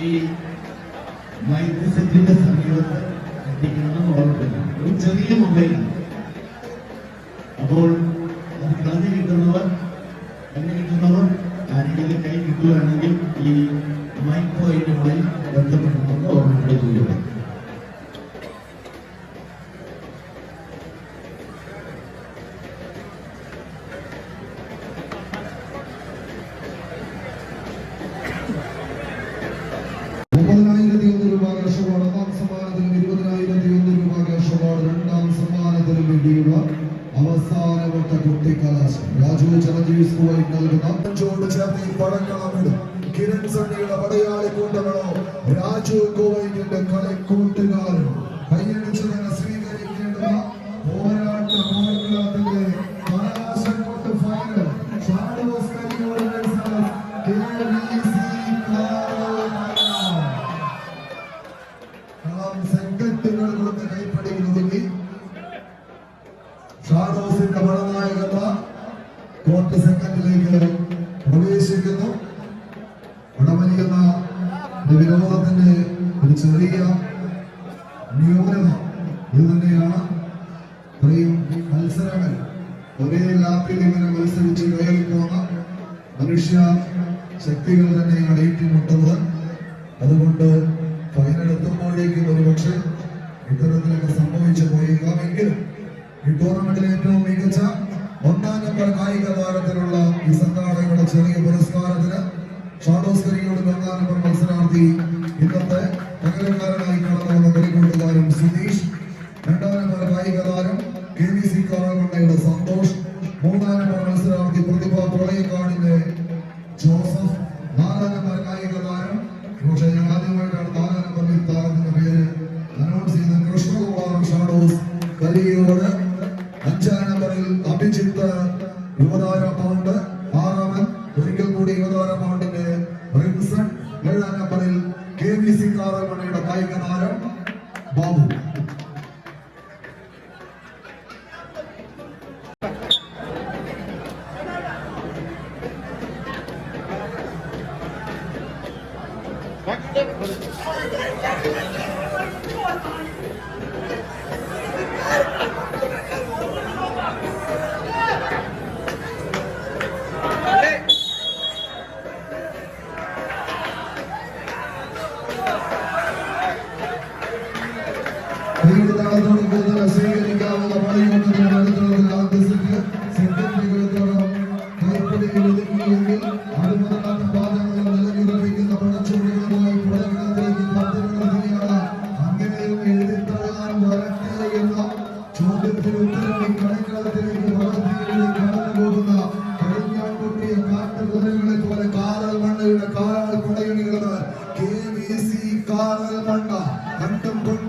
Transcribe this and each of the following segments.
ഈ മൈക്ക് സെറ്റിന്റെ സമീപത്ത് എത്തിക്കണമെന്ന് ഓർമ്മിപ്പില്ല ഒരു ചെറിയ മൊബൈലാണ് അപ്പോൾ അത് കളഞ്ഞു കിട്ടുന്നവർ കണ്ണു കിട്ടുന്നവർ ആരെങ്കിലും കൈ കിട്ടുകയാണെങ്കിൽ ഈ മൈക്ക് പോയിന്റുമായി ബന്ധപ്പെടണമെന്ന് ഓർമ്മപ്പെടുത്തുകയാണ് അവസാനവട്ട കുട്ടിക്കലാശം രാജു ചലഞ്ചേഴ്സ് സ്കൂളിൽ നൽകുന്ന ചോട് ചേർന്ന് ഈ പടക്കളമിടും കിരൺ സണ്ണിയുടെ പടയാളി കൂട്ടങ്ങളോ രാജു കോവൈക്കിന്റെ കളിക്കൂട്ടുകാരും. കൈയടിച്ച് തന്നെ സ്വീകരിക്കേണ്ടുന്ന പോരാട്ട പോരാട്ടത്തിന്റെ കലാശക്കൊട്ട് ഫൈനൽ ഷാഡോസ് കരിയോട് KVC കാറോമല. കളം സെക്കൻഡുകൾ കൊണ്ട് കൈപ്പടിയിൽ ഒതുങ്ങി ഷാഡോസിന്റെ പടനായകത കോർട്ട് സെക്കൻഡിലേക്ക് പ്രവേശിക്കുന്നു. വടമലിയുന്ന വിരോധത്തിന്റെ ഒരു ചെറിയ ന്യൂനത ഇത് തന്നെയാണ്. ഇത്രയും മത്സരങ്ങൾ ഒരേ ലാപ്പിൽ ഇങ്ങനെ മത്സരിച്ച് കയറി പോകുന്ന മനുഷ്യ ശക്തികൾ തന്നെയാണ് ഏറ്റുമുട്ടുന്നത്. അതുകൊണ്ട് ഫൈനൽ എത്തുമ്പോഴേക്കും ഒരുപക്ഷെ ഇത്തരത്തിലൊക്കെ സംഭവിച്ചു പോയേക്കാമെങ്കിലും ഈ ടൂർണമെന്റിലെ ഏറ്റവും മികച്ച ഷാഡോസ് കരിയോട് ഒന്നാം നമ്പർ മത്സരാർത്ഥി ഇന്നത്തെ പകരക്കാരനായി കടന്നു വന്ന കളിക്കൂട്ടുകാരൻ സുധീഷ് രണ്ടാം നമ്പർ കായിക താരം കെ വി സന്തോഷ് മൂന്നാം നമ്പർ മത്സരാർത്ഥി പ്രതിഭ പ്രളയക്കാടിന്റെ ജോസഫ് നാലാം നമ്പർ കായിക താരം പക്ഷേ നാലാം നമ്പറിൽ താരത്തിന്റെ പേര് അനൗൺസ് ചെയ്ത കൃഷ്ണകുമാർ ഷാഡോസ് കരിയോട് അഞ്ചാം നമ്പറിൽ അഭിജിത്ത് യുവതാര കെ വി സി കാറമണയുടെ കായിക താരം ബാബു. Thank കൂടുതൽ കാറൽ മണ്ണ കണ്ടും കൊണ്ടും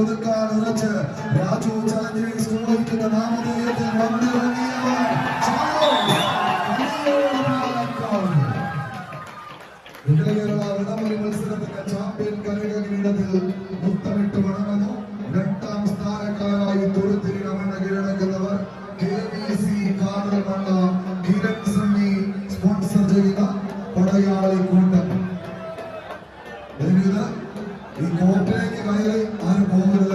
ഒതുക്കാൻ ഉറച്ച് രാജു ചലഞ്ചിങ് സ്കൂളിന്റെ നാമധേയത്തെ വന്നിറങ്ങിയവർ മത്സരത്തിന്റെ ചാമ്പ്യൻ കനക കിരീടത്തിൽ മുത്തമിട്ട് മടങ്ങുന്നു സ്ഥാനക്കാരായി തുരുത്തിരിടമണ്ണ കീഴടക്കുന്നവർ K B C Kiran Sunny sponsor ചെയ്യുന്ന കൊടയാളി കൂട്ടം ഈ കോർട്ടിലേക്ക് കയറി cura